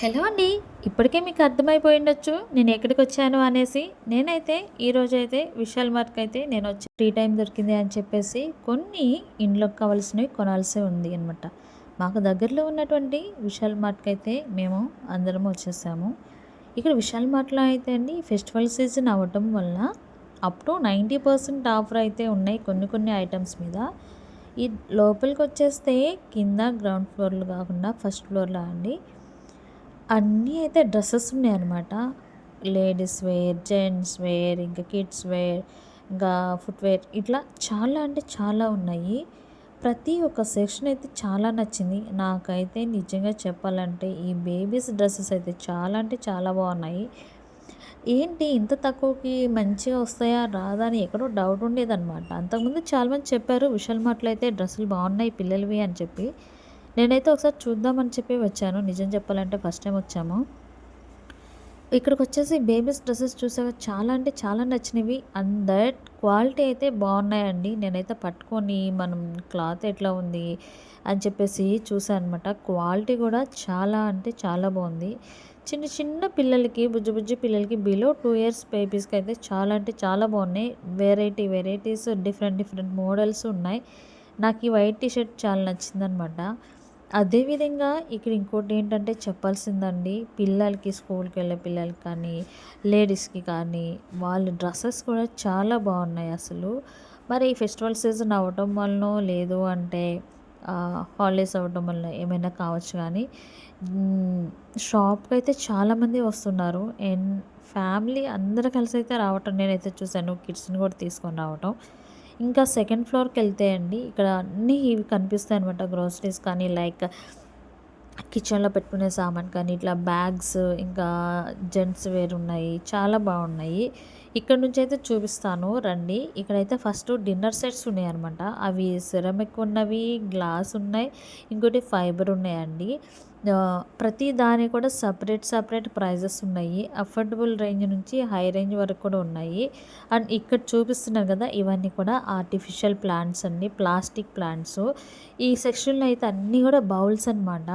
Hello అండి ఇప్పటికే మీకు అర్థమైపోయి ఉండొచ్చు. నేను ఎక్కడికి వచ్చాను అనేసి నేనైతే ఈరోజు అయితే విశాల్ మార్క్ అయితే నేను వచ్చి ఫ్రీ టైం దొరికింది అని చెప్పేసి కొన్ని ఇంట్లోకి కావాల్సినవి కొనాల్సి ఉంది అనమాట మాకు దగ్గరలో ఉన్నటువంటి విశాల్ మార్ట్కి అయితే మేము అందరం వచ్చేసాము. ఇక్కడ విశాల్ మార్ట్లో అయితే అండి ఫెస్టివల్ సీజన్ అవ్వటం వల్ల up to ninety percent offer అయితే ఉన్నాయి కొన్ని కొన్ని ఐటమ్స్ మీద. ఈ లోపలికి వచ్చేస్తే కింద గ్రౌండ్ ఫ్లోర్లు కాకుండా ఫస్ట్ ఫ్లోర్లో అండి. అన్నీ అయితే డ్రెస్సెస్ ఉన్నాయన్నమాట లేడీస్ వేర్ జెంట్స్ వేర్ ఇంకా కిడ్స్ వేర్ ఇంకా ఫుట్వేర్ ఇట్లా చాలా అంటే చాలా ఉన్నాయి. ప్రతి ఒక్క సెక్షన్ అయితే చాలా నచ్చింది. నాకైతే నిజంగా చెప్పాలంటే ఈ బేబీస్ డ్రెస్సెస్ అయితే చాలా అంటే చాలా బాగున్నాయి. ఏంటి ఇంత తక్కువకి మంచిగా వస్తాయా రాదా అని ఎక్కడో డౌట్ ఉండేదన్నమాట. అంతకుముందు చాలామంది చెప్పారు విశాల్ మార్ట్లో అయితే డ్రెస్సులు బాగున్నాయి పిల్లలవి అని చెప్పి. నేనైతే ఒకసారి చూద్దామని చెప్పి వచ్చాను. నిజం చెప్పాలంటే ఫస్ట్ టైం వచ్చాము. ఇక్కడికి వచ్చేసి బేబీస్ డ్రెస్సెస్ చూసాక చాలా అంటే చాలా నచ్చినవి. అండ్ దట్ క్వాలిటీ అయితే బాగున్నాయండి. నేనైతే పట్టుకొని మనం క్లాత్ ఎట్లా ఉంది అని చెప్పేసి చూసాను అనమాట క్వాలిటీ కూడా చాలా అంటే చాలా బాగుంది. చిన్న చిన్న పిల్లలకి బుజ్జి బుజ్జి పిల్లలకి బిలో టూ ఇయర్స్ బేబీస్కి అయితే చాలా అంటే చాలా బాగున్నాయి. Variety varieties different different models ఉన్నాయి. నాకు ఈ వైట్ టీషర్ట్ చాలా నచ్చిందనమాట అదేవిధంగా ఇక్కడ ఇంకోటి ఏంటంటే చెప్పాల్సిందండి పిల్లలకి స్కూల్కి వెళ్ళే పిల్లలకి కానీ లేడీస్కి కానీ వాళ్ళ డ్రెస్సెస్ కూడా చాలా బాగున్నాయి అసలు. మరి ఈ ఫెస్టివల్ సీజన్ అవ్వటం వలన లేదు అంటే హాలిడేస్ అవ్వటం వల్ల ఏమైనా కావచ్చు కానీ షాప్కి అయితే చాలామంది వస్తున్నారు. అండ్ ఫ్యామిలీ అందరూ కలిసి అయితే రావటం నేనైతే చూశాను కిడ్స్ని కూడా తీసుకొని రావటం. ఇంకా సెకండ్ ఫ్లోర్కి వెళ్తే అండి ఇక్కడ అన్నీ ఇవి కనిపిస్తాయి అనమాట గ్రోసరీస్ కానీ లైక్ కిచెన్లో పెట్టుకునే సామాన్ కానీ ఇట్లా బ్యాగ్స్ ఇంకా జెంట్స్ వేర్ ఉన్నాయి. చాలా బాగున్నాయి. ఇక్కడ నుంచి అయితే చూపిస్తాను. రండి. ఇక్కడైతే ఫస్ట్ డిన్నర్ సెట్స్ ఉన్నాయన్నమాట అవి సిరమిక్ ఉన్నవి గ్లాస్ ఉన్నాయి. ఇంకోటి ఫైబర్ ఉన్నాయండి. ప్రతి దాని కూడా సపరేట్ సపరేట్ ప్రైజెస్ ఉన్నాయి. అఫోర్డబుల్ రేంజ్ నుంచి హై రేంజ్ వరకు కూడా ఉన్నాయి. అండ్ ఇక్కడ చూపిస్తున్నారు కదా ఇవన్నీ కూడా ఆర్టిఫిషియల్ ప్లాంట్స్ అండి ప్లాస్టిక్ ప్లాంట్స్. ఈ సెక్షన్లో అయితే అన్నీ కూడా బౌల్స్ అనమాట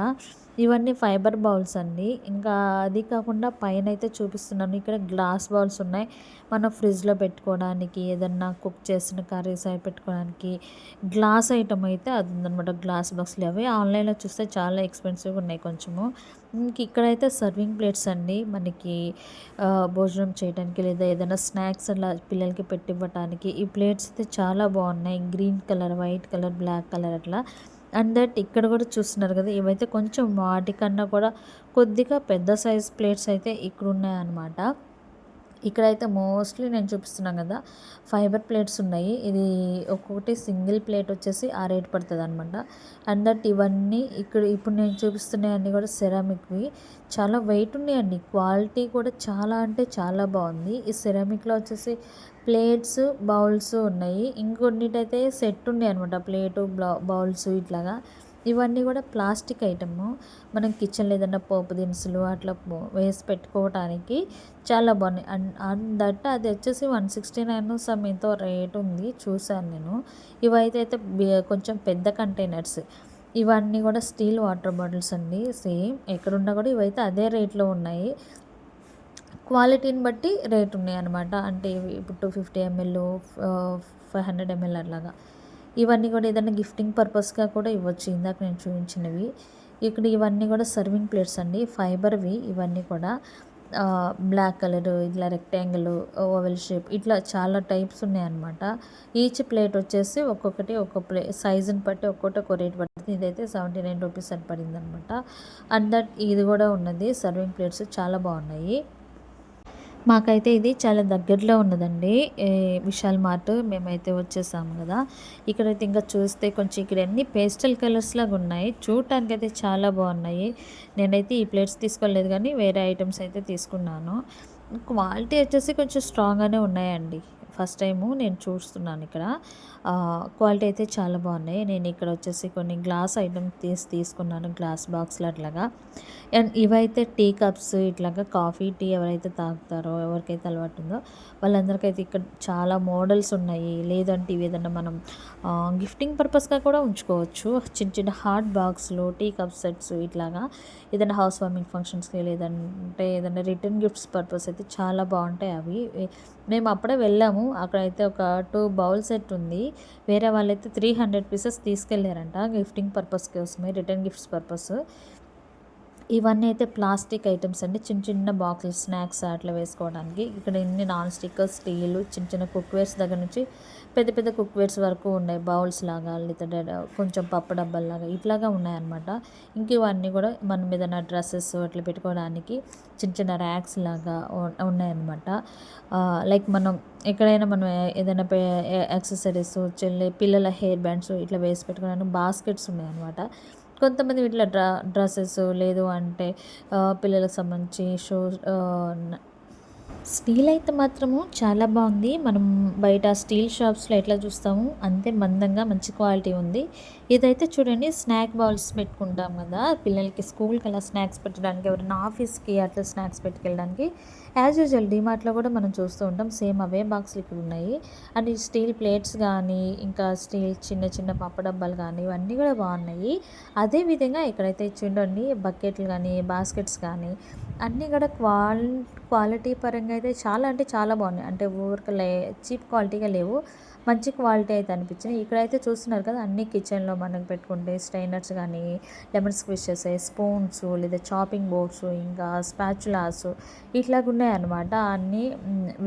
ఇవన్నీ ఫైబర్ బౌల్స్ అండి. ఇంకా అది కాకుండా పైన అయితే చూపిస్తున్నాను. ఇక్కడ గ్లాస్ బౌల్స్ ఉన్నాయి. మనం ఫ్రిడ్జ్లో పెట్టుకోవడానికి ఏదన్నా కుక్ చేసిన కర్రీస్ అవి పెట్టుకోవడానికి గ్లాస్ ఐటమ్ అయితే అది ఉందన్నమాట. గ్లాస్ బాక్స్లు అవి. ఆన్లైన్లో చూస్తే చాలా ఎక్స్పెన్సివ్గా ఉన్నాయి కొంచెము. ఇంక ఇక్కడైతే సర్వింగ్ ప్లేట్స్ అండి. మనకి భోజనం చేయడానికి లేదా ఏదైనా స్నాక్స్ అలా పిల్లలకి పెట్టివ్వటానికి ఈ ప్లేట్స్ అయితే చాలా బాగున్నాయి. Green colour white colour black colour అట్లా. అండ్ దట్ ఇక్కడ కూడా చూస్తున్నారు కదా ఇవైతే కొంచెం వాటికన్నా కూడా కొద్దిగా పెద్ద సైజ్ ప్లేట్స్ అయితే ఇక్కడ ఉన్నాయన్నమాట. ఇక్కడైతే మోస్ట్లీ నేను చూపిస్తున్నాను కదా ఫైబర్ ప్లేట్స్ ఉన్నాయి. ఇది ఒక్కొక్కటి సింగిల్ ప్లేట్ వచ్చేసి ఆ రేట్ పడుతుంది అనమాట అండ్ దట్ ఇవన్నీ ఇక్కడ ఇప్పుడు నేను చూపిస్తున్నాయన్నీ కూడా సెరామిక్వి చాలా వెయిట్ ఉన్నాయండి. క్వాలిటీ కూడా చాలా అంటే చాలా బాగుంది. ఈ సెరామిక్లో వచ్చేసి ప్లేట్స్ బౌల్స్ ఉన్నాయి. ఇంకొన్నిటైతే సెట్ ఉన్నాయి అనమాట ప్లేటు బౌల్స్ ఇట్లాగా. ఇవన్నీ కూడా ప్లాస్టిక్ ఐటము. మనం కిచెన్లో ఏదైనా పోపు దినుసులు అట్లా వేసి పెట్టుకోవటానికి చాలా బాగున్నాయి. అండ్ అండ్ దట్ అది వచ్చేసి వన్ సిక్స్టీ నైన్ సమ్ ఎంతో రేట్ ఉంది. చూశాను నేను. ఇవైతే అయితే కొంచెం పెద్ద కంటైనర్స్. ఇవన్నీ కూడా స్టీల్ వాటర్ బాటిల్స్ అండి. సేమ్ ఎక్కడున్నా కూడా ఇవైతే అదే రేట్లో ఉన్నాయి. క్వాలిటీని బట్టి రేట్ ఉన్నాయి అనమాట అంటే ఇప్పుడు two fifty ML five hundred ML అట్లాగా. ఇవన్నీ కూడా ఏదైనా గిఫ్టింగ్ పర్పస్గా కూడా ఇవ్వచ్చు. ఇందాక నేను చూపించినవి. ఇక్కడ ఇవన్నీ కూడా సర్వింగ్ ప్లేట్స్ అండి. ఫైబర్వి ఇవన్నీ కూడా బ్లాక్ కలర్ ఇట్లా రెక్టాంగిల్ ఓవెల్ షేప్ ఇట్లా చాలా టైప్స్ ఉన్నాయన్నమాట. ఈచ్ ప్లేట్ వచ్చేసి ఒక్కొక్కటి ఒక్కొక్క ప్లే సైజుని బట్టి ఒక్కొక్కటి ఒక రేట్ పడుతుంది. ఇదైతే సెవెంటీ నైన్ రూపీస్ అని పడింది అనమాట అండ్ దట్ ఇది కూడా ఉన్నది. సర్వింగ్ ప్లేట్స్ చాలా బాగున్నాయి. మాకైతే ఇది చాలా దగ్గరలో ఉన్నదండి. విశాల్ మార్ట్ మేమైతే వచ్చేసాము కదా. ఇక్కడైతే ఇంకా చూస్తే కొంచెం ఇక్కడ అన్ని పేస్టల్ కలర్స్ లాగా ఉన్నాయి. చూడటానికి అయితే చాలా బాగున్నాయి. నేనైతే ఈ ప్లేట్స్ తీసుకోలేదు కానీ వేరే ఐటమ్స్ అయితే తీసుకున్నాను. క్వాలిటీ వచ్చేసి కొంచెం స్ట్రాంగ్గానే ఉన్నాయండి. ఫస్ట్ టైము నేను చూస్తున్నాను ఇక్కడ. క్వాలిటీ అయితే చాలా బాగున్నాయి. నేను ఇక్కడ వచ్చేసి కొన్ని గ్లాస్ ఐటమ్స్ తీసి తీసుకున్నాను గ్లాస్ బాక్స్లు అట్లాగా. అండ్ ఇవైతే టీ కప్స్ ఇట్లాగా కాఫీ టీ ఎవరైతే తాగుతారో ఎవరికైతే అలవాటు ఉందో వాళ్ళందరికైతే ఇక్కడ చాలా మోడల్స్ ఉన్నాయి. లేదంటే ఇవి ఏదన్నా మనం గిఫ్టింగ్ పర్పస్గా కూడా ఉంచుకోవచ్చు. చిన్న చిన్న హార్ట్ బాక్స్లు టీ కప్ సెట్స్ ఇట్లాగా. ఏదైనా హౌస్ వార్మింగ్ ఫంక్షన్స్కి లేదంటే ఏదైనా రిటర్న్ గిఫ్ట్స్ పర్పస్ అయితే చాలా బాగుంటాయి అవి. మేము అప్పుడే వెళ్ళాము. అక్కడైతే ఒక టూ బౌల్ సెట్ ఉంది. వేరే వాళ్ళైతే త్రీ హండ్రెడ్ పీసెస్ తీసుకెళ్ళారంట గిఫ్టింగ్ పర్పస్ కోసమే రిటర్న్ గిఫ్ట్స్ పర్పస్ ఇవన్నీ అయితే ప్లాస్టిక్ ఐటమ్స్ అండి. చిన్న చిన్న బాక్సులు స్నాక్స్ అట్లా వేసుకోవడానికి ఇక్కడ ఎన్ని నాన్ స్టిక్ స్టీలు చిన్న చిన్న కుక్వేర్స్ దగ్గర నుంచి పెద్ద పెద్ద కుక్వేర్స్ వరకు ఉన్నాయి. బౌల్స్ లాగా లేదా కొంచెం పప్పు డబ్బాల్లాగా ఇట్లాగా ఉన్నాయన్నమాట. ఇంక ఇవన్నీ కూడా మనం ఏదైనా డ్రెస్సెస్ అట్లా పెట్టుకోవడానికి చిన్న చిన్న ర్యాక్స్ లాగా ఉన్నాయన్నమాట. లైక్ మనం ఎక్కడైనా మనం ఏదైనా యాక్సెసరీస్ చెల్లి పిల్లల హెయిర్ బ్యాండ్స్ ఇట్లా వేసి పెట్టుకోవడానికి బాస్కెట్స్ ఉన్నాయన్నమాట. కొంతమంది వీటిలో డ్రా డ్రెస్సెస్ లేదు అంటే పిల్లలకు సంబంధించి షూస్ స్టీల్ అయితే మాత్రము చాలా బాగుంది. మనం బయట స్టీల్ షాప్స్లో ఎట్లా చూస్తాము అంతే మందంగా మంచి క్వాలిటీ ఉంది. ఇదైతే చూడండి స్నాక్ బౌల్స్ పెట్టుకుంటాం కదా. పిల్లలకి స్కూల్కి అలా స్నాక్స్ పెట్టడానికి ఎవరైనా ఆఫీస్కి అట్లా స్నాక్స్ పెట్టుకెళ్ళడానికి యాజ్ యూజువల్ డిమార్ట్లో కూడా మనం చూస్తూ ఉంటాం. సేమ్ అవే బాక్స్లు ఇక్కడ ఉన్నాయి. అండ్ ఈ స్టీల్ ప్లేట్స్ కానీ ఇంకా స్టీల్ చిన్న చిన్న పప్పు డబ్బాలు కానీ ఇవన్నీ కూడా బాగున్నాయి. అదేవిధంగా ఇక్కడైతే చూడండి బకెట్లు కానీ బాస్కెట్స్ కానీ అన్నీ కూడా క్వాల్ క్వాలిటీ పరంగా అయితే చాలా అంటే చాలా బాగున్నాయి. అంటే ఊరికి లే చీప్ క్వాలిటీగా లేవు. మంచి క్వాలిటీ అయితే అనిపించినాయి ఇక్కడైతే చూస్తున్నారు కదా అన్ని కిచెన్లో మనకు పెట్టుకుంటే స్ట్రైనర్స్ కానీ లెమన్ స్క్విషెస్ స్పూన్స్ లేదా చాపింగ్ బోర్డ్స్ ఇంకా స్పాచులాస్ ఇట్లాగా ఉన్నాయన్నమాట. అన్నీ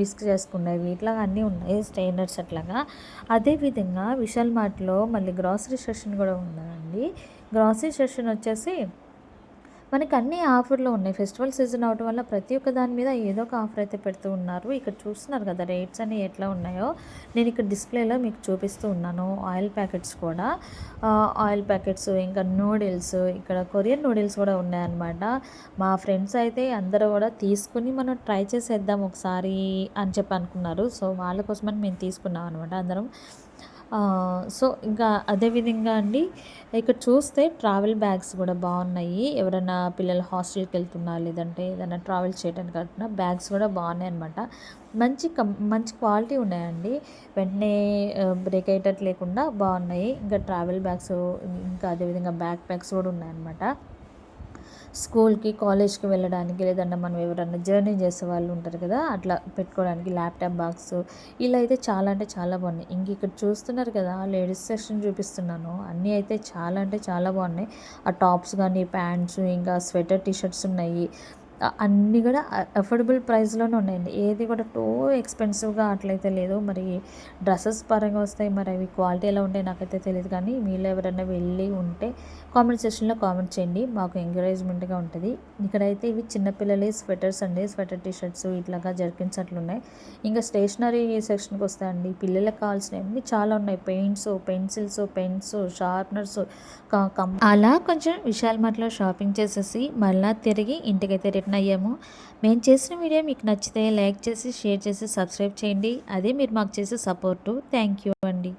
విస్క్ చేసుకునేవి ఇట్లా అన్నీ ఉన్నాయి స్ట్రైనర్స్ అట్లాగా. అదేవిధంగా విశాల్ మార్ట్లో మళ్ళీ గ్రాసరీ సెషన్ కూడా ఉన్నదండి గ్రాసరీ సెషన్ వచ్చేసి మనకి అన్ని ఆఫర్లు ఉన్నాయి. ఫెస్టివల్ సీజన్ అవటం వల్ల ప్రతి ఒక్క దాని మీద ఏదో ఒక ఆఫర్ అయితే పెడుతూ ఉన్నారు. ఇక్కడ చూస్తున్నారు కదా రేట్స్ అన్ని ఎట్లా ఉన్నాయో. నేను ఇక్కడ డిస్ప్లేలో మీకు చూపిస్తూ ఉన్నాను. ఆయిల్ ప్యాకెట్స్ కూడా. ఆయిల్ ప్యాకెట్స్ ఇంకా నూడిల్స్ ఇక్కడ కొరియన్ నూడిల్స్ కూడా ఉన్నాయన్నమాట. మా ఫ్రెండ్స్ అయితే అందరూ కూడా తీసుకుని మనం ట్రై చేసేద్దాం ఒకసారి అని చెప్పి అనుకున్నారు. సో వాళ్ళ కోసమని మేము తీసుకున్నాం అనమాట అందరం. సో ఇంకా అదేవిధంగా అండి ఇక్కడ చూస్తే ట్రావెల్ బ్యాగ్స్ కూడా బాగున్నాయి. ఎవరైనా పిల్లలు హాస్టల్కి వెళ్తున్నా లేదంటే ఏదైనా ట్రావెల్ చేయడానికి అంటున్నా బ్యాగ్స్ కూడా బాగున్నాయి అనమాట మంచి కం మంచి క్వాలిటీ ఉన్నాయండి. వెంటనే బ్రేక్ అయ్యేటట్టు లేకుండా బాగున్నాయి. ఇంకా ట్రావెల్ బ్యాగ్స్ ఇంకా అదేవిధంగా బ్యాక్ ప్యాక్స్ కూడా ఉన్నాయన్నమాట. స్కూల్కి కాలేజ్కి వెళ్ళడానికి లేదన్నా మనం ఎవరన్నా జర్నీ చేసే వాళ్ళు ఉంటారు కదా అట్లా పెట్టుకోవడానికి ల్యాప్టాప్ బాక్స్ ఇలా అయితే చాలా అంటే చాలా బాగున్నాయి. ఇంక ఇక్కడ చూస్తున్నారు కదా లేడీస్ సెక్షన్ చూపిస్తున్నాను. అన్నీ అయితే చాలా అంటే చాలా బాగున్నాయి. ఆ టాప్స్ కానీ ప్యాంట్స్ ఇంకా స్వెటర్ టీషర్ట్స్ ఉన్నాయి. అన్నీ కూడా అఫోర్డబుల్ ప్రైస్లోనే ఉన్నాయండి. ఏది కూడా టూ ఎక్స్పెన్సివ్గా అట్లయితే లేదు. మరి డ్రెస్సెస్ పరంగా వస్తాయి మరి అవి క్వాలిటీ ఎలా ఉంటాయి నాకైతే తెలియదు కానీ మీలో ఎవరైనా వెళ్ళి ఉంటే కామెంట్ సెక్షన్లో కామెంట్ చేయండి. మాకు ఎంకరేజ్మెంట్గా ఉంటుంది. ఇక్కడైతే ఇవి చిన్నపిల్లలే స్వెటర్స్ అండి. స్వెటర్ టీషర్ట్స్ ఇట్లాగా జర్కిన్స్ అట్లా ఉన్నాయి ఇంకా స్టేషనరీ సెక్షన్కి వస్తాయండి పిల్లలకు కావాల్సినవి చాలా ఉన్నాయి. పెయింట్స్ పెన్సిల్స్ పెన్స్ షార్ప్నర్స్ అలా కొంచెం విశాల్ మార్ట్లో షాపింగ్ చేసేసి మళ్ళీ తిరిగి ఇంటికైతే రిటర్న్ అయ్యాము మేము చేసిన వీడియో మీకు నచ్చితే లైక్ చేసి షేర్ చేసి సబ్స్క్రైబ్ చేయండి. అదే మీరు మాకు చేసే సపోర్టు. థ్యాంక్ యూ అండి.